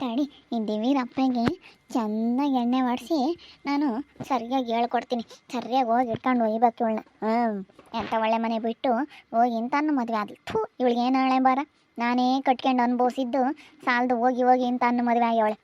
ತಡಿ, ಈ ದಿವೀರಪ್ಪಗೆ ಚೆನ್ನಾಗಿ ಎಣ್ಣೆ ಮಾಡಿಸಿ ನಾನು ಸರಿಯಾಗಿ ಹೇಳ್ಕೊಡ್ತೀನಿ. ಸರಿಯಾಗಿ ಹೋಗಿ ಇಟ್ಕೊಂಡು ಒಯ್ಬೇಕು ಇವಳನ್ನ. ಹ್ಞೂ ಎಂಥ ಒಳ್ಳೆ ಮನೆ ಬಿಟ್ಟು ಹೋಗಿ ಇಂತಾನು ಮದುವೆ ಆದ್ಲು. ಥೂ, ಇವಳಿಗೆ ಏನು ಹಳೆ ಬಾರ ನಾನೇ ಕಟ್ಕೊಂಡು ಅನುಭವಿಸಿದ್ದು ಸಾಲದು ಹೋಗಿ ಹೋಗಿ ಇಂತ ಅನ್ನ ಮದುವೆ ಆಗ್ಯವಳೆ.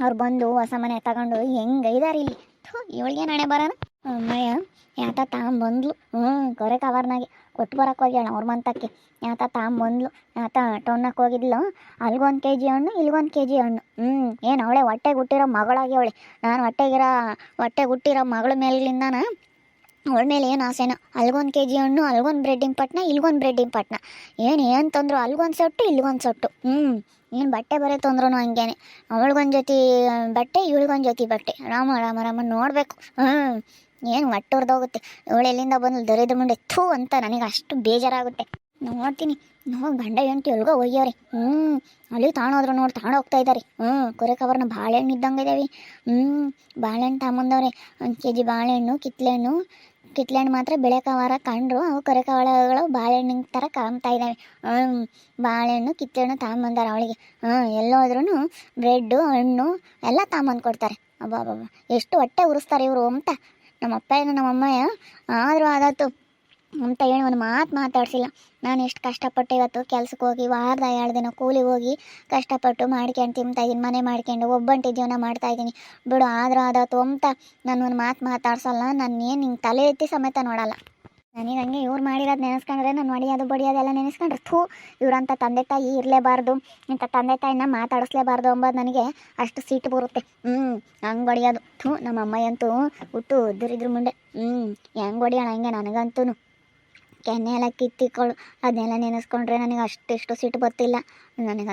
ಅವ್ರು ಬಂದು ಹೊಸ ಮನೆ ತಗೊಂಡು ಹೆಂಗೈದಾರೆ ಇಲ್ಲಿ? ಥೂ ಇವಳಿಗೆ ನಾಳೆ ಬರೋಣ ಅಮ್ಮಯ್ಯ ಯಾತ ತಾಂಬಂದ್ಲು. ಹ್ಞೂ ಕೊರೆ ಕವರ್ನಾಗೆ. ಕೊಟ್ಟು ಬರಕ್ಕೆ ಹೋಗ್ಯಾಳ ಅವ್ರ ಮಂತಕ್ಕೆ. ಯಾತ ತಾಂಬಂದ್ಲು. ಯಾತ ಟೌನಕ್ಕೆ ಹೋಗಿದ್ಲು. ಅಲ್ಗೊಂದು ಕೆ ಜಿ ಹಣ್ಣು, ಇಲ್ಗೊಂದು ಕೆ ಜಿ ಹಣ್ಣು. ಹ್ಞೂ ಏನು ಅವಳೆ ಹೊಟ್ಟೆಗೆ ಹುಟ್ಟಿರೋ ಮಗಳಾಗ್ಯವಳೆ ನಾನು ಹೊಟ್ಟೆಗಿರೋ, ಹೊಟ್ಟೆಗೆ ಹುಟ್ಟಿರೋ ಮಗಳ ಮೇಲಿಂದಾನ ಅವಳ ಮೇಲೆ ಏನು ಆಸೆನೋ. ಅಲ್ಗೊಂದು ಕೆ ಜಿ ಹಣ್ಣು, ಅಲ್ಗೊಂದು ಬ್ರೆಡ್ಡಿಂಗ್ ಪಟ್ನ, ಇಲ್ಗೊಂದು ಬ್ರೆಡ್ಡಿಂಗ್ ಪಟ್ನ. ಏನು ಏನು ತಂದ್ರು, ಅಲ್ಗೊಂದು ಸೊಟ್ಟು, ಇಲ್ಗೊಂದು ಸೊಟ್ಟು. ಹ್ಞೂ ಏನು ಬಟ್ಟೆ ಬರೆ ತಂದ್ರು ಹಂಗೇನೆ. ಅವಳಿಗೊಂದು ಜೊತೆ ಬಟ್ಟೆ, ಇವಳಿಗೊಂದು ಜೊತೆ ಬಟ್ಟೆ. ರಾಮ ರಾಮ ರಾಮ, ನೋಡಬೇಕು. ಹ್ಞೂ ಏನು ಹೊಟ್ಟೆ ಹೊರ್ದೋಗುತ್ತೆ ಇವಳು ಎಲ್ಲಿಂದ ಬಂದು ದರಿದ್ರ ಮುಂದೆ ಥೂ ಅಂತ ನನಗೆ ಅಷ್ಟು ಬೇಜಾರಾಗುತ್ತೆ. ನೋಡ್ತೀನಿ. ನೋಡಿ ಗಂಡ ಎಂಟು ಎಲ್ಗೋ ಒಯ್ಯವ್ರಿ. ಹ್ಞೂ ಅಲ್ಲಿ ತಾಣೋದ್ರು ನೋಡಿ ತಾಣ ಹೋಗ್ತಾ ಇದ್ದಾರೆ ಹ್ಞೂ ಕೊರೆ ಕವರ್ನ ಬಾಳೆಹಣ್ಣು ಇದ್ದಂಗೆ ಇದಾವೆ ಹ್ಞೂ ಬಾಳೆಹಣ್ಣು ತಗೊಂಬಂದವ್ರೆ. ಒಂದು ಕೆ ಜಿ ಬಾಳೆಹಣ್ಣು, ಕಿತ್ಲೆಹಣ್ಣು. ಕಿತ್ಲೆಹಣ್ಣು ಮಾತ್ರ ಬೆಳೆ ಕವರ ಕಂಡ್ರು. ಅವು ಕೊರೆ ಕವಳಗಳು ಬಾಳೆಹಣ್ಣಿನ ಥರ ಕಾಣ್ತಾ ಇದ್ದಾವೆ ಹ್ಞೂ ಬಾಳೆಹಣ್ಣು, ಕಿತ್ಲೆಹಣ್ಣು ತಗೊಂಬಂದಾರೆ ಅವಳಿಗೆ. ಹ್ಞೂ ಎಲ್ಲೋದ್ರೂ ಬ್ರೆಡ್ಡು, ಹಣ್ಣು ಎಲ್ಲ ತಗೊಂಬಂದು ಕೊಡ್ತಾರೆ ಅಬ್ಬಾ ಎಷ್ಟು ಹೊಟ್ಟೆ ಉರಿಸ್ತಾರೆ ಇವರು ಅಂತ. ನಮ್ಮ ಅಪ್ಪ ಏನು ನಮ್ಮ ಅಮ್ಮಯ್ಯ? ಆದರೂ ಆದತ್ತು ಅಂತ ಹೇಳಿ ಒಂದು ಮಾತು ಮಾತಾಡಿಸಿಲ್ಲ. ನಾನು ಎಷ್ಟು ಕಷ್ಟಪಟ್ಟು ಇವತ್ತು ಕೆಲ್ಸಕ್ಕೆ ಹೋಗಿ ವಾರದ ಎರಡು ದಿನ ಕೂಲಿಗೆ ಹೋಗಿ ಕಷ್ಟಪಟ್ಟು ಮಾಡ್ಕೊಂಡು ತಿಂತಾ ಇದ್ದೀನಿ, ಮನೆ ಮಾಡ್ಕೊಂಡು ಒಬ್ಬಂಟಿ ಜೀವನ ಮಾಡ್ತಾ ಇದ್ದೀನಿ. ಬಿಡು, ಆದರೂ ಆದತ್ತು ಅಂತ ನಾನು ಒಂದು ಮಾತು ಮಾತಾಡ್ಸಲ್ಲ ನಾನು ಏನು ಹಿಂಗೆ ತಲೆ ಎತ್ತಿ ಸಮೇತ ನೋಡಲ್ಲ. ನನಗೆ ಹಂಗೆ ಇವ್ರು ಮಾಡಿರೋದು ನೆನೆಸ್ಕೊಂಡ್ರೆ ನಾನು ಹೊಡಿಯೋದು ಬಡಿಯೋದೆಲ್ಲ ನೆನೆಸ್ಕೊಂಡ್ರೆ, ಥೂ ಇವರಂಥ ತಂದೆ ತಾಯಿ ಇರಲೇಬಾರ್ದು, ಇಂಥ ತಂದೆ ತಾಯಿನ ಮಾತಾಡಿಸ್ಲೇಬಾರ್ದು ಅಂಬೋದು ನನಗೆ ಅಷ್ಟು ಸೀಟು ಬರುತ್ತೆ. ಹ್ಞೂ ಹಂಗೆ ಹೊಡಿಯೋದು ಥೂ ನಮ್ಮ ಅಮ್ಮಯ್ಯಂತೂ ಹುಟ್ಟು ಉದ್ದರಿದ್ರ ಮುಂದೆ. ಹ್ಞೂ ಹೆಂಗೆ ಹೊಡಿಯೋಣ ಹಂಗೆ ನನಗಂತೂ ಕೆನ್ನೆ ಎಲ್ಲ ಕಿತ್ತಿಕೊಳ್ಳು ಅದನ್ನೆಲ್ಲ ನೆನೆಸ್ಕೊಂಡ್ರೆ ನನಗೆ ಅಷ್ಟಿಷ್ಟು ಸಿಟ್ಟು ಗೊತ್ತಿಲ್ಲ ನನಗೆ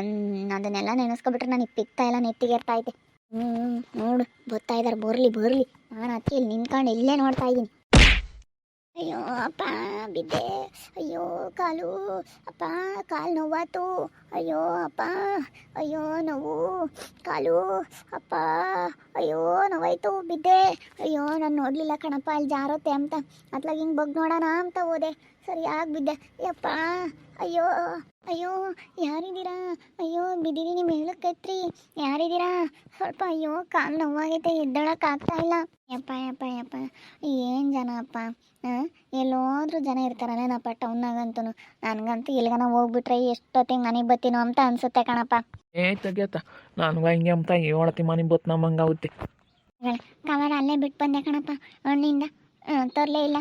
ಅದನ್ನೆಲ್ಲ ನೆನೆಸ್ಕೊಬಿಟ್ರೆ ನನಗೆ ಪಿತ್ತ ಎಲ್ಲ ನೆತ್ತಿಗೆ ಐತೆ ಹ್ಞೂ ನೋಡು, ಬರ್ತಾ ಇದ್ದಾರೆ ಬರಲಿ ಬರಲಿ. ನಾನು ಅದಕ್ಕೆ ಇಲ್ಲಿ ನಿಂತ್ಕೊಂಡು ಇಲ್ಲೇ ನೋಡ್ತಾ ಇದ್ದೀನಿ. ಅಯ್ಯೋ, ಅಪ್ಪ, ಬಿದ್ದೆ. ಅಯ್ಯೋ, ಕಾಲು, ಅಪ್ಪ, ಕಾಲು ನೋವಾತು ಅಯ್ಯೋ, ಅಪ್ಪ, ಅಯ್ಯೋ, ನೋವು. ಕಾಲು, ಅಪ್ಪ, ಅಯ್ಯೋ, ನೋವಾಯ್ತು, ಬಿದ್ದೆ. ಅಯ್ಯೋ, ನಾನು ನೋಡಲಿಲ್ಲ ಕಣಪ್ಪ ಅಲ್ಲಿ ಜಾರತ್ತೆ ಅಂತ. ಅತ್ಲಾಗ ಹಿಂಗೆ ಬಗ್ ನೋಡೋಣ ಅಂತ ಹೋದೆ. ಸರಿಯಾಗಿ ಬಿದ್ದ ಯಪ್ಪ ಅಯ್ಯೋ ಅಯ್ಯೋ ಯಾರಿದ್ದೀರಾ? ಅಯ್ಯೋ ಬಿದ್ದಿದ್ದೀನಿ ಮೇಲಕ್ಕೈತ್ರಿ ಯಾರಿದ್ದೀರಾ? ಸ್ವಲ್ಪ ಅಯ್ಯೋ ಕಾಲು ನೋವಾಗೈತೆ ಆಗ್ತಾ ಇಲ್ಲ. ಯಪ್ಪ ಯಪ್ಪ ಯಪ್ಪ ಏನು ಜನ ಅಪ್ಪ? ಎಲ್ಲೋದ್ರೂ ಜನ ಇರ್ತಾರಲ್ಲೇನಪ್ಪ ಟೌನ್ನಾಗಂತೂ ನನಗಂತೂ ಎಲ್ಗನ ಹೋಗ್ಬಿಟ್ರೆ ಎಷ್ಟೊತ್ತಿಗೆ ಮನೆಗೆ ಬತ್ತೀನೋ ಅಂತ ಅನ್ಸುತ್ತೆ ಕಣಪ್ಪ. ಏ ತೆಗಿಯತ್ತ. ನಾನು ಹಿಂಗೆ ಅಂತ ಏಳತಿ ಮನೆ ಬತ್ ನಮ್ಮಂಗೆ ಆಗುತ್ತೆ ಕವರ್ ಅಲ್ಲೇ ಬಿಟ್ಟು ಬಂದೆ ಕಣಪ್ಪ. ಹಣ್ಣಿಂದ ತರಲೇ ಇಲ್ಲ.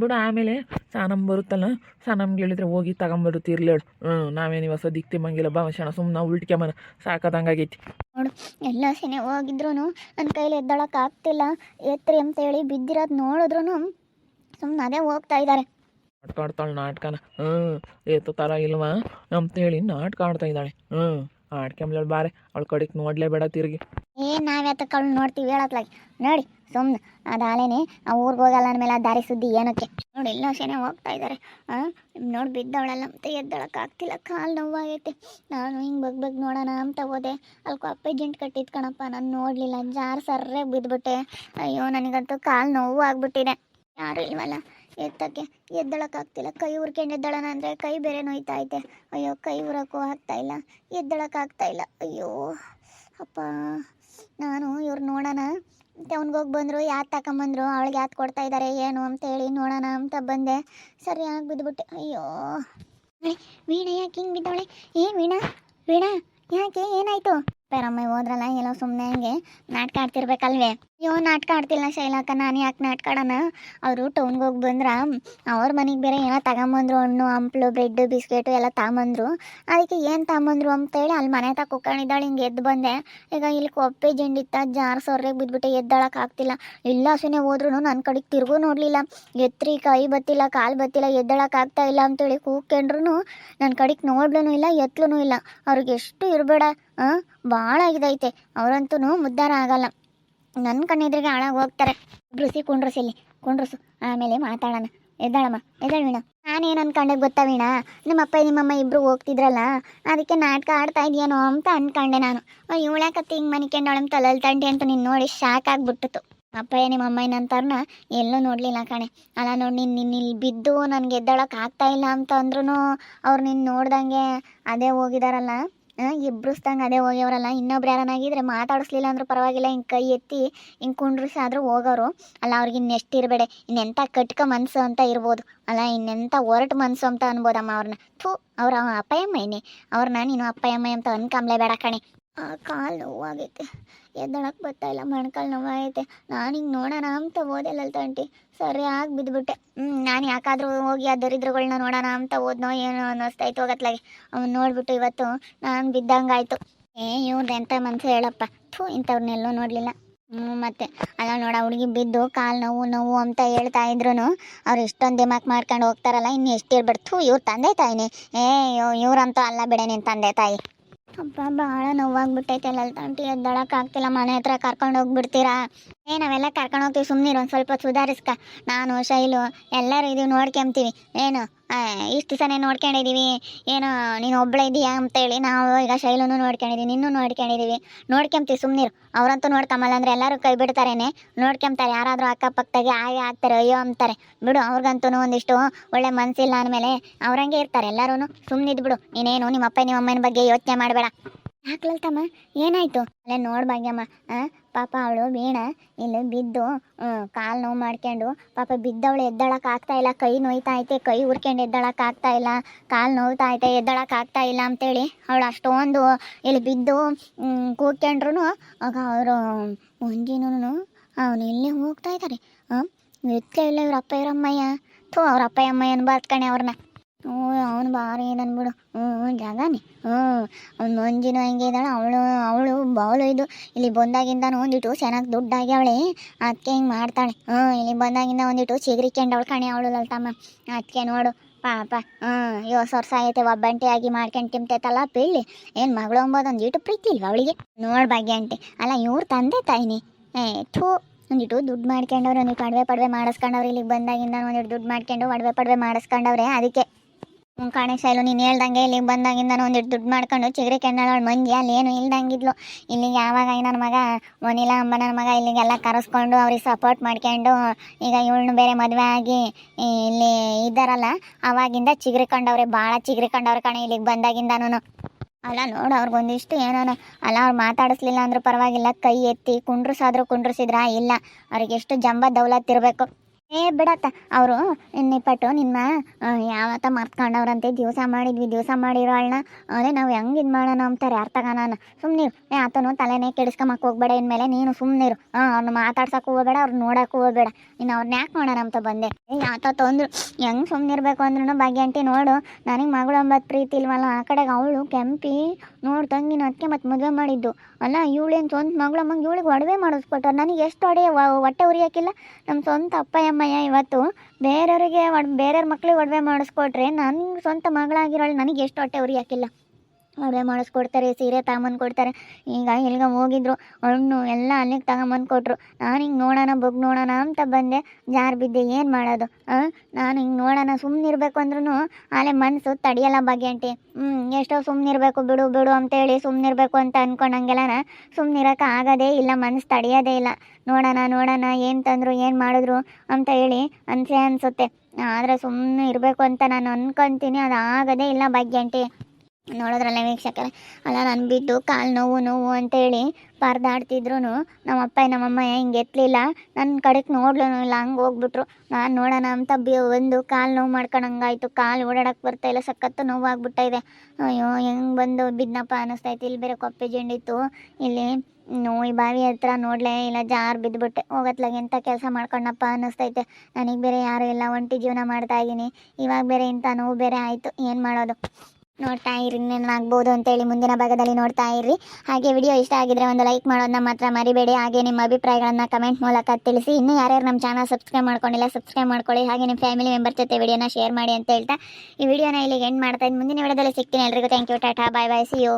ಬಿಡು ಆಮೇಲೆ ಸಾನಮ್ ಬರುತ್ತಲ್ಲ ಸಾನಮ್ಗೆ ಹೇಳಿದ್ರೆ ಹೋಗಿ ತಗೊಂಬರುತ್ತೆ ಇರ್ಲೇಳು ಹ್ಞೂ ನಾವೇನು ಹೊಸ ಸದ್ಯಕ್ಕೆ ತಿಮ್ಮಂಗಿಲ್ಲ ಬಾ ಶಣ ಸುಮ್ಮನೆ ಉಲ್ಟಿಕೆಮನ ಸಾಕದಂಗಾಗೈತಿ. ನೋಡು ಎಲ್ಲ ಸೆನೆ ಹೋಗಿದ್ರು ನನ್ನ ಕೈಲಿ ಎದ್ದಳಕ್ಕೆ ಆಗ್ತಿಲ್ಲ. ಎತ್ರಿ ಅಂತೇಳಿ ಬಿದ್ದಿರೋದು ನೋಡಿದ್ರು ಸುಮ್ಮನೆ ಅದೇ ಹೋಗ್ತಾ ಇದ್ದಾರೆ ನಾಟಕ ಆಡ್ತಾಳೆ ನಾಟಕನ. ಹ್ಞೂ ಏತು ಥರ ಇಲ್ವಾ ಅಂತೇಳಿ ನಾಟಕ ಆಡ್ತಾ ಇದ್ದಾಳೆ. ಹ್ಞೂ ಆಡ್ಕೊಂಬ್ಲೇಳು ಬಾರೆ, ಅವಳ ಕಡೆಗೆ ನೋಡ್ಲೇಬೇಡ ತಿರುಗಿ. ಏ ಕಳ್ ನೋಡ್ತೀವಿ ಹೇಳತ್ಲಾಗಿ. ನೋಡಿ ಸುಮ್ಮನೆ ಆ ಊರಿಗೆ ಹೋಗಲ್ಲ ಅಂದಮೇಲೆ ಆ ದಾರಿ ಸುದ್ದಿ ಏನಕ್ಕೆ? ನೋಡಿ, ಎಲ್ಲ ಸೆನೆ ಹೋಗ್ತಾ ಇದ್ದಾರೆ ನೋಡಿ ಬಿದ್ದವಳೆಲ್ಲ ಮತ್ತೆ ಎದ್ದಳಕ್ಕೆ ಆಗ್ತಿಲ್ಲ, ಕಾಲು ನೋವಾಗೈತೆ. ನಾನು ಹಿಂಗೆ ಬಗ್ ಬಗ್ ನೋಡೋಣ ಅಂತ ಹೋದೆ. ಅಲ್ಲಿ ಕೊಪ್ಪೆ ಜಿಂಟ್ ಕಟ್ಟಿದ್ ಕಣಪ್ಪ, ನಾನು ನೋಡಲಿಲ್ಲ. ಜಾರ್ ಸರ್ರೆ ಬಿದ್ದುಬಿಟ್ಟೆ ಅಯ್ಯೋ, ನನಗಂತೂ ಕಾಲು ನೋವು ಆಗ್ಬಿಟ್ಟಿದೆ. ಯಾರು ಇಲ್ವಲ್ಲ? ಎತ್ತಕ್ಕೆ ಎದ್ದಳಕ್ಕಾಗ್ತಿಲ್ಲ. ಕೈ ಉರ್ಕೊಂಡು ಎದ್ದಳನ ಅಂದರೆ ಕೈ ಬೇರೆ ನೋಯ್ತಾ ಐತೆ ಅಯ್ಯೋ, ಕೈ ಉರಕ್ಕೂ ಆಗ್ತಾ ಇಲ್ಲ. ಎದ್ದಳಕ್ಕಾಗ್ತಾ ಇಲ್ಲ ಅಯ್ಯೋ, ಅಪ್ಪ. ನಾನು ಇವ್ರು ನೋಡೋಣ ಟೌನ್ಗೆ ಬಂದರು, ಯಾತ್ ತಗೊಂಬಂದ್ರು ಅವಳಿಗೆ ಯಾತ್ ಕೊಡ್ತಾ ಇದ್ದಾರೆ ಏನು ಅಂತ ಹೇಳಿ ನೋಡೋಣ ಅಂತ ಬಂದೆ. ಸರಿಯಾಗಿ ಬಿದ್ದುಬಿಟ್ಟೆ ಅಯ್ಯೋ. ವೀಣ ವೀಣಾ ಯಾಕೆ ಹಿಂಗೆ ಬಿದ್ದವಳೆ ಏ, ವೀಣಾ ವೀಣಾ, ಯಾಕೆ, ಏನಾಯ್ತು? ಪೇರಮ್ಮ ಹೋದ್ರಲ್ಲ ಎಲ್ಲೋ ಸುಮ್ಮನೆ ಹಂಗೆ ನಾಟಕ ಆಡ್ತಿರ್ಬೇಕಲ್ವೇ? ಅಯ್ಯೋ, ನಾಟಕ ಆಡ್ತಿಲ್ಲ ಶೈಲಾಕ ನಾನು ಯಾಕೆ ನಾಟಕ ಆಡೋಣ? ಅವರು ಟೌನ್ಗೆ ಹೋಗಿ ಬಂದ್ರ, ಅವ್ರ ಮನೆಗೆ ಬೇರೆ ಏನೋ ತಗೊಂಬಂದ್ರು, ಹಣ್ಣು, ಹಂಪ್ಲು ಬ್ರೆಡ್ ಬಿಸ್ಕೆಟು ಎಲ್ಲ ತಗೊಂಬಂದ್ರು. ಅದಕ್ಕೆ ಏನು ತಗೊಂಬಂದ್ರು ಅಂತೇಳಿ ಅಲ್ಲಿ ಮನೆ ತಕ ಕುತ್ಕೊಂಡಿದ್ದಾಳೆ, ಹಿಂಗೆ ಎದ್ದು ಬಂದೆ. ಈಗ ಇಲ್ಲಿ ಕೊಪ್ಪೆ ಜೆಂಡಿತ್ತ ಜಾರ್ ಸೊರ್ರೆಗೆ ಬಿದ್ಬಿಟ್ಟೆ ಎದ್ದಾಳಕ್ಕೆ ಆಗ್ತಿಲ್ಲ. ಇಲ್ಲ ಸುನೆ ಹೋದ್ರೂ ನನ್ನ ಕಡೆಗೆ ತಿರುಗೂ ನೋಡಲಿಲ್ಲ. ಎತ್ರಿ ಕೈ ಬತ್ತಿಲ್ಲ, ಕಾಲು ಬತ್ತಿಲ್ಲ ಎದ್ದಾಳಕ್ಕೆ ಆಗ್ತಾ ಇಲ್ಲ ಅಂತೇಳಿ ಕೂಗ್ಕೊಂಡ್ರು ನನ್ನ ಕಡೆಗೆ ನೋಡ್ಲೂ ಇಲ್ಲ ಎತ್ತಲೂ ಇಲ್ಲ. ಅವ್ರಿಗೆ ಎಷ್ಟು ಇರಬೇಡ ಭಾಳ ಇದೈತೆ ಅವರಂತೂ ಮುದ್ದಾರ ಆಗಲ್ಲ. ನನ್ನ ಕಣ್ಣೆದ್ರಿಗೆ ಹಾಳಾಗಿ ಹೋಗ್ತಾರೆ. ಬ್ರುಸಿ ಕುಂಡ್ರಸಿ ಇಲ್ಲಿ. ಕುಂಡ್ರಸು. ಆಮೇಲೆ ಮಾತಾಡೋಣ. ಎದ್ದಾಳಮ್ಮ. ಎದ್ದಾಳ ವೀಣ. ನಾನೇನು ಅನ್ಕೊಂಡೆ ಗೊತ್ತಾ ವೀಣಾ? ನಿಮ್ಮಪ್ಪ, ನಿಮ್ಮಮ್ಮ ಇಬ್ಬರು ಹೋಗ್ತಿದ್ರಲ್ಲ? ಅದಕ್ಕೆ ನಾಟಕ ಆಡ್ತಾ ಇದೆಯೇನೋ ಅಂತ ಅನ್ಕೊಂಡೆ ನಾನು. ಇವಳ್ಯಾಕತ್ತಿ ಹಿಂಗೆ ಮನಿಕೊಂಡವಳೆ ಅಂತ ತಂಡಿ ಅಂತ ನೀನು ನೋಡಿ ಶಾಕ್ ಆಗಿಬಿಟ್ಟಿತು ಅಪ್ಪಯ್ಯ, ನಿಮ್ಮಮ್ಮ ಅಮ್ಮ ಏನಂತಾರನ? ಎಲ್ಲೂ ನೋಡಲಿಲ್ಲ ಕಣೆ. ಅಲ್ಲ ನೋಡಿ ನಿನ್ನ ನಿನ್ನ ಇಲ್ಲಿ ಬಿದ್ದು ನನಗೆ ಎದ್ದಳಕ್ಕೆ ಆಗ್ತಾ ಇಲ್ಲ ಅಂತ ಅಂದ್ರೂ ಅವ್ರು ನಿನ್ನ ನೋಡ್ದಂಗೆ ಅದೇ ಹೋಗಿದಾರಲ್ಲ? ಇಬ್ರುಸ್ದಂಗೆ ಅದೇ ಹೋಗ್ಯವ್ರಲ್ಲ. ಇನ್ನೊಬ್ರು ಯಾರನ್ನಾಗಿದ್ರೆ ಮಾತಾಡಿಸ್ಲಿಲ್ಲ ಅಂದ್ರೆ ಪರವಾಗಿಲ್ಲ. ಹಿಂಗೆ ಕೈ ಎತ್ತಿ ಹಿಂಗೆ ಕುಂಡ್ರಿಸಾದ್ರೂ ಹೋಗೋರು ಅಲ್ಲ, ಅವ್ರಿಗೆ ಇನ್ನೆಷ್ಟು ಇರಬೇಡ. ಇನ್ನೆಂಥ ಕಟ್ಕ ಮನಸ್ಸು ಅಂತ ಇರ್ಬೋದು. ಅಲ್ಲ ಇನ್ನೆಂಥ ಒರಟು ಮನಸ್ಸು ಅಂತ ಅನ್ಬೋದಮ್ಮ ಅವ್ರನ್ನ ಥೂ, ಅವ್ರ ಅಪ್ಪಯಮ್ಮ ಏನಿ ಅವ್ರನ್ನ ನೀನು ಅಮ್ಮ ಅಂತ ಅನ್ಕಂಬ್ಲೇ ಬೇಡ ಕಣೆ. ಕಾಲು ನೋವಾಗೈತೆ. ಎದ್ದಳಕ್ಕೆ ಬರ್ತಾ ಇಲ್ಲ, ಮೊಣಕಾಲು ನೋವಾಗೈತೆ. ನಾನು ಹಿಂಗೆ ನೋಡೋಣ ಅಂತ ಓದಲ್ಲ ತಂಟಿ ಸರಿಯಾಗಿ ಬಿದ್ದುಬಿಟ್ಟೆ ಹ್ಞೂ ನಾನು ಯಾಕಾದರೂ ಹೋಗಿ ಆ ದರಿದ್ರಗಳನ್ನ ನೋಡೋಣ ಅಂತ ಓದ್ನೋ ಏನೋ ಅನ್ನಿಸ್ತಾಯ್ತು ಹೋಗತ್ಲಾಗೆ ಅವ್ನು ನೋಡ್ಬಿಟ್ಟು ಇವತ್ತು ನಾನು ಬಿದ್ದಂಗಾಯ್ತು. ಏ ಇವ್ರದ್ದು ಎಂಥ ಮನಸ್ಸು ಹೇಳಪ್ಪ. ಥೂ ಇಂಥವ್ರನ್ನೆಲ್ಲೂ ನೋಡಲಿಲ್ಲ. ಹ್ಞೂ ಮತ್ತೆ ಅಲ್ಲ ನೋಡ, ಹುಡುಗಿ ಬಿದ್ದು ಕಾಲು ನೋವು ನೋವು ಅಂತ ಹೇಳ್ತಾ ಇದ್ರು ಅವ್ರು ಇಷ್ಟೊಂದು ದಿಮಾಕ್ ಮಾಡ್ಕೊಂಡು ಹೋಗ್ತಾರಲ್ಲ ಇನ್ನು ಎಷ್ಟು ಥೂ, ಇವ್ರ ತಂದೆ ತಾಯಿನೇ. ಏ ಇವ್ರಂತೂ ಅಲ್ಲ ಬಿಡೆ ನಿನ್ನ ತಂದೆ ತಾಯಿ. ಅಪ್ಪ ಭಾಳ ನೋವಾಗ್ಬಿಟ್ಟೈತೆ ಲಲಿತಾಂಟಿ ಎದ್ದಳಕ್ಕಾಗ್ತಿಲ್ಲ ಮನೆ ಹತ್ರ ಕರ್ಕೊಂಡು ಹೋಗ್ಬಿಡ್ತೀರಾ? ಏ, ನಾವೆಲ್ಲ ಕರ್ಕೊಂಡು ಹೋಗ್ತೀವಿ. ಸುಮ್ಮನೆ ಒಂದು ಸ್ವಲ್ಪ ಸುಧಾರಿಸ್ಕ. ನಾನು, ಶೈಲು ಎಲ್ಲರೂ ಇದೀವಿ, ನೋಡ್ಕೊಂತೀವಿ. ಏನು? ಇಷ್ಟು ದಿವಸನೇ ನೋಡ್ಕೊಂಡಿದ್ದೀವಿ ಏನೋ, ನೀನು ಒಬ್ಬಳೇ ಇದೀಯಾ ಅಂತೇಳಿ ನಾವು ಈಗ ಶೈಲೂ ನೋಡ್ಕೊಂಡಿದ್ದೀವಿ ನಿನ್ನೂ ನೋಡ್ಕೊಂಡಿದ್ದೀವಿ ನೋಡ್ಕೊಂತೀವಿ ಸುಮ್ಮನಿರು ಅವರಂತೂ ನೋಡ್ಕೊಂಬಲ್ಲ ಅಂದ್ರೆ ಎಲ್ಲರೂ ಕೈ ಬಿಡ್ತಾರೇನೆ. ನೋಡ್ಕೊಂತಾರೆ ಯಾರಾದರೂ ಅಕ್ಕಪಕ್ಕದಾಗೆ ಆಯ ಆಗ್ತಾರೆ, ಅಯ್ಯೋ ಅಂತಾರೆ. ಬಿಡು ಅವ್ರಿಗಂತೂ ಒಂದಿಷ್ಟು ಒಳ್ಳೆ ಮನಸ್ಸಿಲ್ಲ ಅಂದಮೇಲೆ ಅವ್ರಂಗೆ ಇರ್ತಾರೆ ಎಲ್ಲರೂ ಸುಮ್ಮನಿದ್ದು ಬಿಡು ನೀನೇನು ನಿಮ್ಮ ಅಪ್ಪ ನಿಮ್ಮ ಅಮ್ಮನ ಬಗ್ಗೆ ಯೋಚನೆ ಮಾಡಬೇಡ. ಯಾಕ್ಲಲ್ತಮ್ಮ ಏನಾಯ್ತು? ಅಲ್ಲೇ ನೋಡ್ ಭಾಗ್ಯಮ್ಮ ಪಾಪ ಅವಳು ವೀಣ ಇಲ್ಲಿ ಬಿದ್ದು ಕಾಲು ನೋವು ಮಾಡ್ಕೊಂಡು, ಪಾಪ ಬಿದ್ದವಳು ಎದ್ದಳಕ್ಕೆ ಆಗ್ತಾ ಇಲ್ಲ, ಕೈ ನೋಯ್ತಾ ಐತೆ, ಕೈ ಉರ್ಕೊಂಡು ಎದ್ದಳಕ್ಕೆ ಆಗ್ತಾ ಇಲ್ಲ, ಕಾಲು ನೋವ್ತಾ ಐತೆ ಎದ್ದಳಕ್ಕೆ ಆಗ್ತಾ ಇಲ್ಲ ಅಂತೇಳಿ ಅವಳು ಅಷ್ಟೊಂದು ಇಲ್ಲಿ ಬಿದ್ದು ಕೂತ್ಕೊಂಡ್ರು ಆಗ ಅವರು ಮುಂಜಿನೂ ಅವನು ಇಲ್ಲೇ ಹೋಗ್ತಾ ಇದ್ದಾರೆ ಎತ್ತಲೇ ಇಲ್ಲ ಇವ್ರ ಅಪ್ಪ ಅಮ್ಮಯ್ಯ. ಥೂ, ಅವ್ರ ಅಪ್ಪ, ಅಮ್ಮಯ್ಯನ ಬರ್ತ್ಕಣೆ ಕಣೆ ಅವ್ರನ್ನ. ಹ್ಞೂ, ಅವನು ಭಾರಿ ನನ್ಬಿಡು ಹ್ಞೂ, ಜಾಗಾನೆ. ಹ್ಞೂ, ಅವ್ನು ಮಂಜಿನೂ ಹಂಗೆ ಇದ್ದಾಳೆ. ಅವಳು ಅವಳು ಬೌಲು ಇದು. ಇಲ್ಲಿ ಬಂದಾಗಿಂದ ಒಂದಿಟ್ಟು ಚೆನ್ನಾಗಿ ದುಡ್ಡಾಗ್ಯವಳೆ ಅದಕ್ಕೆ ಹಿಂಗೆ ಮಾಡ್ತಾಳೆ. ಹ್ಞೂ, ಇಲ್ಲಿ ಬಂದಾಗಿಂದ ಒಂದಿಟ್ಟು ಚಿಗ್ರಿಕೊಂಡವಳು ಕಣೆ, ಅವಳು ಲಲ್ತಮ್ಮ. ಅದಕ್ಕೆ ನೋಡು, ಪಾಪ. ಹ್ಞೂ ಯೋಸ್ ವರ್ಷ ಆಗೈತೆ ಒಬ್ಬಂಟಿ ಆಗಿ ಮಾಡ್ಕೊಂಡು ತಿಂತೈತಲ್ಲ ಪೀಳಿ ಏನು ಮಗಳು ಅಂಬೋದು ಒಂದಿಟ್ಟು ಪ್ರೀತಿ ಇಲ್ವಾ ಅವಳಿಗೆ? ನೋಡು ಭಾಗ್ಯ ಅಂತೆ ಅಲ್ಲ, ಇವ್ರು ತಂದೆ ತಾಯಿನಿ. ಏ, ಥೂ. ಒಂದಿಟ್ಟು ದುಡ್ಡು ಮಾಡ್ಕೊಂಡವ್ರೆ, ಒಂದಿಟ್ಟು ಪಡವೆ ಪಡವೆ ಮಾಡಿಸ್ಕೊಂಡವ್ರೆ. ಇಲ್ಲಿಗೆ ಬಂದಾಗಿಂದ ಒಂದಿಟ್ಟು ದುಡ್ಡು ಮಾಡ್ಕೊಂಡು ಒಡವೆ ಪಡವೆ ಮಾಡಿಸ್ಕೊಂಡವ್ರೆ, ಅದಕ್ಕೆ. ಕಾಣೆ ಶೈಲು, ನೀನು ಹೇಳ್ದಂಗೆ ಇಲ್ಲಿಗೆ ಬಂದಾಗಿಂದ ಒಂದಿಟ್ಟು ದುಡ್ಡು ಮಾಡ್ಕೊಂಡು ಚಿಗರಿ ಕೆಣ್ಣಳವಳು ಮಂದಿ ಅಲ್ಲಿ ಏನು ಇಲ್ದಂಗಿದ್ಲು. ಇಲ್ಲಿಗೆ ಯಾವಾಗ ನನ್ನ ಮಗ ಒನಿಲ ಅಂಬ ನನ್ನ ಮಗ ಇಲ್ಲಿಗೆಲ್ಲ ಕರೆಸ್ಕೊಂಡು ಅವ್ರಿಗೆ ಸಪೋರ್ಟ್ ಮಾಡ್ಕೊಂಡು, ಈಗ ಇವಳನ್ನ ಬೇರೆ ಮದುವೆ ಆಗಿ ಇಲ್ಲಿ ಇದ್ದಾರಲ್ಲ, ಅವಾಗಿಂದ ಚಿಗರಿ ಕಂಡವ್ರೆ ಭಾಳ ಚಿಗರಿ ಕಂಡವ್ರೆ ಕಣೆ ಇಲ್ಲಿಗೆ ಬಂದಾಗಿಂದನೂ ಅಲ್ಲ ನೋಡು ಅವ್ರಿಗೊಂದಿಷ್ಟು ಏನೋ ಅಲ್ಲ ಅವ್ರು ಮಾತಾಡಿಸ್ಲಿಲ್ಲ ಅಂದ್ರೂ ಪರವಾಗಿಲ್ಲ, ಕೈ ಎತ್ತಿ ಕುಂಡ್ರಸಾದ್ರೂ ಕುಂಡ್ರಸಿದ್ರ? ಇಲ್ಲ, ಅವ್ರಿಗೆ ಎಷ್ಟು ಜಂಬ ದೌಲತ್ ಇರಬೇಕು. ಏ, ಬಿಡತ್ತ. ಅವರು ನಿಪ್ಪಟ್ಟು ನಿಮ್ಮ ಯಾವತ್ತ ಮರ್ತ್ಕೊಂಡವ್ರಂತೆ, ದಿವಸ ಮಾಡಿದ್ವಿ, ದಿವಸ ಮಾಡಿರೋಳನ್ನ ಅದೇ ನಾವು ಹೆಂಗೆ ಇದು ಮಾಡೋಣ ಅಂತಾರೆ ಅರ್ಥಗಾನ ಸುಮ್ಮನಿರು ಏ, ಆತನು ತಲೆನೇ ಕೆಡಿಸ್ಕೊಂಬಕ್ಕೆ ಹೋಗ್ಬೇಡ ಇನ್ಮೇಲೆ, ನೀನು ಸುಮ್ಮನಿರು ಹಾಂ ಅವ್ರನ್ನ ಮಾತಾಡ್ಸಕ್ಕೆ ಹೋಗ್ಬೇಡ ಅವ್ರು ನೋಡಕ್ಕೆ ಹೋಗ್ಬೇಡ. ಇನ್ನು ಅವ್ರನ್ನ ಯಾಕೆ ಮಾಡೋಣ ಅಂತ ಬಂದೆ. ಏ, ಆತ ತೊಂದ್ರು. ಹೆಂಗೆ ಸುಮ್ಮನಿರ್ಬೇಕು ಅಂದ್ರೂ ಭಾಗ್ಯಂಟಿ ನೋಡು, ನನಗೆ ಮಗಳು ಅಂಬತ್ತು ಪ್ರೀತಿ ಇಲ್ವಲ್ಲ? ಆ ಕಡೆಗೆ ಅವಳು ಕೆಂಪಿ ನೋಡು ತಂಗಿನ ಅದಕ್ಕೆ ಮತ್ತೆ ಮದುವೆ ಮಾಡಿದ್ದು. ಅಲ್ಲ, ಇವಳೇನು ಸ್ವಂತ ಮಗಳಮ್ಮಂಗೆ ಇವಳಿಗೆ ಒಡವೆ ಮಾಡಿಸ್ಕೊಟ್ಟಾರೆ ನನಗೆ ಎಷ್ಟು ಒಡೆ ಹೊಟ್ಟೆ ಉರಿಯಾಕಿಲ್ಲ ನಮ್ಮ ಸ್ವಂತ ಅಪ್ಪ ಅಮ್ಮಯ್ಯ ಇವತ್ತು ಬೇರೆಯವರಿಗೆ ಒಡ್, ಬೇರೆಯವ್ರ ಮಕ್ಳಿಗೆ ಒಡವೆ ಮಾಡಿಸ್ಕೊಟ್ರೆ ನನ್ನ ಸ್ವಂತ ಮಗಳಾಗಿರೋಳು, ನನಗೆ ಎಷ್ಟು ಹೊಟ್ಟೆ ಉರಿಯೋಕ್ಕಿಲ್ಲ. ಒಡವೆ ಮಾಡಿಸ್ಕೊಡ್ತಾರೆ, ಸೀರೆ ತಗೊಂಬಂದು ಕೊಡ್ತಾರೆ. ಈಗ ಎಲ್ಗ ಹೋಗಿದ್ರು, ಹಣ್ಣು ಎಲ್ಲ ಅಲ್ಲಿಗೆ ತಗೊಂಬಂದು ಕೊಟ್ಟರು ನಾನು ಹಿಂಗೆ ನೋಡೋಣ, ಬಗ್ ನೋಡೋಣ ಅಂತ ಬಂದೆ. ಜಾರು ಬಿದ್ದೆ, ಏನು ಮಾಡೋದು? ನಾನು ಹಿಂಗೆ ನೋಡೋಣ ಸುಮ್ಮನಿರ್ಬೇಕು ಅಂದ್ರೂ ಆಲೆ ಮನಸ್ಸು ತಡಿಯಲ್ಲ ಬಗ್ಗೆ ಅಂಟಿ ಹ್ಞೂ ಎಷ್ಟೋ ಸುಮ್ಮನಿರ್ಬೇಕು ಬಿಡು ಬಿಡು ಅಂತೇಳಿ ಸುಮ್ಮನಿರ್ಬೇಕು ಅಂತ ಅಂದ್ಕೊಂಡಂಗೆಲ್ಲ ಸುಮ್ಮನಿರೋಕೆ ಆಗೋದೇ ಇಲ್ಲ ಮನಸ್ಸು ತಡೆಯೋದೇ ಇಲ್ಲ. ನೋಡೋಣ ನೋಡೋಣ, ಏನು ತಂದರು, ಏನು ಮಾಡಿದ್ರು ಅಂತ ಹೇಳಿ ಅನಿಸೇ ಅನಿಸುತ್ತೆ. ಆದರೆ ಸುಮ್ಮನೆ ಇರಬೇಕು ಅಂತ ನಾನು ಅಂದ್ಕೊತೀನಿ ಅದು ಆಗೋದೇ ಇಲ್ಲ ಬಗ್ಗೆ ಆಂಟಿ ನೋಡಿದ್ರಲ್ಲ ವೀಕ್ಷಕರೇ, ಅಲ್ಲ ನಾನು ಬಿದ್ದು ಕಾಲು ನೋವು ನೋವು ಅಂತೇಳಿ ಪರದಾಡ್ತಿದ್ರು. ನಮ್ಮಪ್ಪ, ನಮ್ಮಮ್ಮ ಹಿಂಗೆ ಎತ್ತಲಿಲ್ಲ ನನ್ನ ಕಡೆಗೆ ನೋಡ್ಲೂ ಇಲ್ಲ, ಹಂಗೆ ಹೋಗ್ಬಿಟ್ರು. ನಾನು ನೋಡೋಣ ಅಂತ ಬಿ ಒಂದು ಕಾಲು ನೋವು ಮಾಡ್ಕೊಂಡಂಗಾಯ್ತು. ಕಾಲು ಓಡಾಡಕ್ಕೆ ಬರ್ತಾ ಇಲ್ಲ, ಸಖತ್ತು ನೋವು ಅಯ್ಯೋ, ಹೆಂಗೆ ಬಂದು ಬಿದ್ನಪ್ಪ ಅನ್ನಿಸ್ತೈತೆ ಇಲ್ಲಿ ಬೇರೆ ಕೊಪ್ಪೆ ಜೆಂಡಿತ್ತು. ಇಲ್ಲಿ ನೋವು ಬಾವಿ ಹತ್ರ ನೋಡಲೇ ಇಲ್ಲ, ಜಾರು ಬಿದ್ದುಬಿಟ್ಟೆ ಹೋಗತ್ಲಾಗೆ ಎಂಥ ಕೆಲಸ ಮಾಡ್ಕೊಂಡಪ್ಪ ಅನ್ನಿಸ್ತೈತೆ ನನಗೆ ಬೇರೆ ಯಾರೂ ಇಲ್ಲ, ಒಂಟಿ ಜೀವನ ಮಾಡ್ತಾ ಇದ್ದೀನಿ. ಇವಾಗ ಬೇರೆ ಇಂಥ ನೋವು ಬೇರೆ ಆಯಿತು. ಏನು ಮಾಡೋದು? ನೋಡ್ತಾ ಇರಿ ಆಗ್ಬೋದು ಅಂತೇಳಿ ಮುಂದಿನ ಭಾಗದಲ್ಲಿ ನೋಡ್ತಾ ಇರ್ರಿ ಹಾಗೆ ವಿಡಿಯೋ ಇಷ್ಟ ಆಗಿದ್ರೆ ಒಂದು ಲೈಕ್ ಮಾಡೋದನ್ನ ಮಾತ್ರ ಮರಿಬೇಡಿ. ಹಾಗೆ ನಿಮ್ಮ ಅಭಿಪ್ರಾಯಗಳನ್ನ ಕಮೆಂಟ್ ಮೂಲಕ ತಿಳಿಸಿ. ಇನ್ನೂ ಯಾರ್ಯಾರು ನಮ್ಮ ಚಾನಲ್ ಸಬ್ಸ್ಕ್ರೈಬ್ ಮಾಡ್ಕೊಂಡಿಲ್ಲ ಸಬ್ಸ್ಕ್ರೈಬ್ ಮಾಡ್ಕೊಳ್ಳಿ. ಹಾಗೆ ನಿಮ್ಮ ಫ್ಯಾಮಿಲಿ ಮೆಂಬರ್ ಜೊತೆ ವಿಡಿಯೋನ ಶೇರ್ ಮಾಡಿ ಅಂತ ಹೇಳ್ತಾ ಈ ವಿಡಿಯೋನ ಇಲ್ಲಿಗೆ ಎಂಡ್ ಮಾಡ್ತಾ ಇದ್ದೀನಿ. ಮುಂದಿನ ವಿಡಿಯೋದಲ್ಲಿ ಸಿಗ್ತೀನಿ ಎಲ್ರಿಗೂ. Thank you Tata bye bye see you